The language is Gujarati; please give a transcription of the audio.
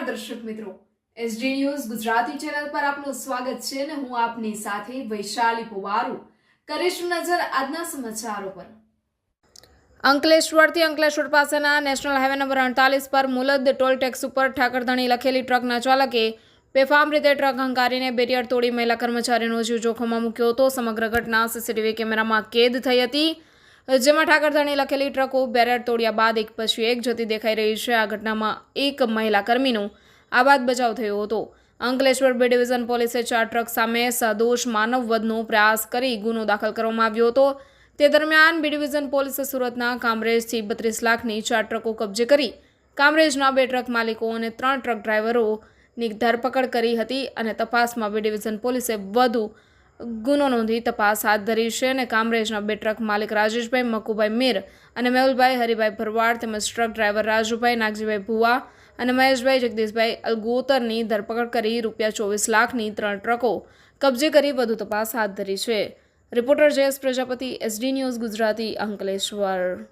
નમસ્કાર દર્શક મિત્રો એસડી ન્યૂઝ ગુજરાતી ચેનલ પર આપનું સ્વાગત છે અને હું આપની સાથે વૈશાલી પુવારુ. કરીશું નજર આજના સમાચારો પર. અંકલેશ્વરથી અંકલેશ્વર પાસેના નેશનલ હાઈવે નંબર અડતાલીસ પર મુલદ ટોલ ટેક્સ ઉપર ઠાકરધણી લખેલી ટ્રકના ચાલકે બેફામ રીતે ટ્રક હંકારીને બેરિયર તોડી મહિલા કર્મચારીનો જીવ જોખમમાં મૂક્યો હતો. સમગ્ર ઘટના સીસીટીવી કેમેરામાં કેદ થઈ હતી. જેમાં ઠાકરધણી લખેલી ટ્રકો બેરિયર તોડ્યા બાદ એક પછી એક જતી દેખાઈ રહી છે. આ ઘટનામાં એક મહિલા કર્મીનો આબાદ બચાવ થયો હતો. અંકલેશ્વર બે ડિવિઝન પોલીસે ચાર ટ્રક સામે સદોષ માનવ વધનો પ્રયાસ કરી ગુનો દાખલ કરવામાં આવ્યો હતો. તે દરમિયાન બી ડિવિઝન પોલીસે સુરતના કામરેજથી બત્રીસ લાખની ચાર ટ્રકો કબજે કરી કામરેજના બે ટ્રક માલિકો અને ત્રણ ટ્રક ડ્રાઈવરોની ધરપકડ કરી હતી અને તપાસમાં બી ડિવિઝન પોલીસે વધુ ગુનો નોંધી તપાસ હાથ ધરી છે અને કામરેજના બે ટ્રક માલિક રાજેશભાઈ, મકુભાઈ મીર અને મેહુલભાઈ, હરિભાઈ ભરવાડ તેમજ ટ્રક ડ્રાઈવર રાજુભાઈ, નાગજીભાઈ ભુવા અને મહેશભાઈ જગદીશભાઈ અલગોતરની ધરપકડ કરી રૂપિયા ચોવીસ લાખની ત્રણ ટ્રકો કબજે કરી વધુ તપાસ હાથ ધરી છે. Reporter Jayesh Prajapati, SD news Gujarati Ankleshwar.